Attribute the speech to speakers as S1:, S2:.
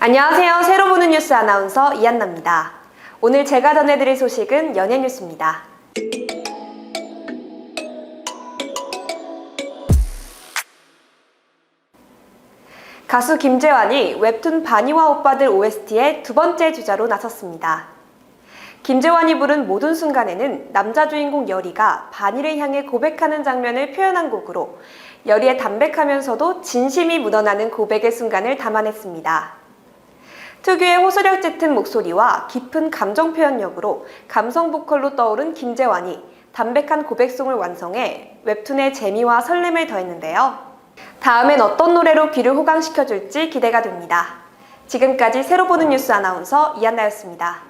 S1: 안녕하세요. 새로 보는 뉴스 아나운서 이한나입니다. 오늘 제가 전해드릴 소식은 연예 뉴스입니다. 가수 김재환이 웹툰 바니와 오빠들 OST의 두 번째 주자로 나섰습니다. 김재환이 부른 모든 순간에는 남자 주인공 여리가 바니를 향해 고백하는 장면을 표현한 곡으로 여리의 담백하면서도 진심이 묻어나는 고백의 순간을 담아냈습니다. 특유의 호소력 짙은 목소리와 깊은 감정 표현력으로 감성 보컬로 떠오른 김재환이 담백한 고백송을 완성해 웹툰의 재미와 설렘을 더했는데요. 다음엔 어떤 노래로 귀를 호강시켜줄지 기대가 됩니다. 지금까지 새로 보는 뉴스 아나운서 이한나였습니다.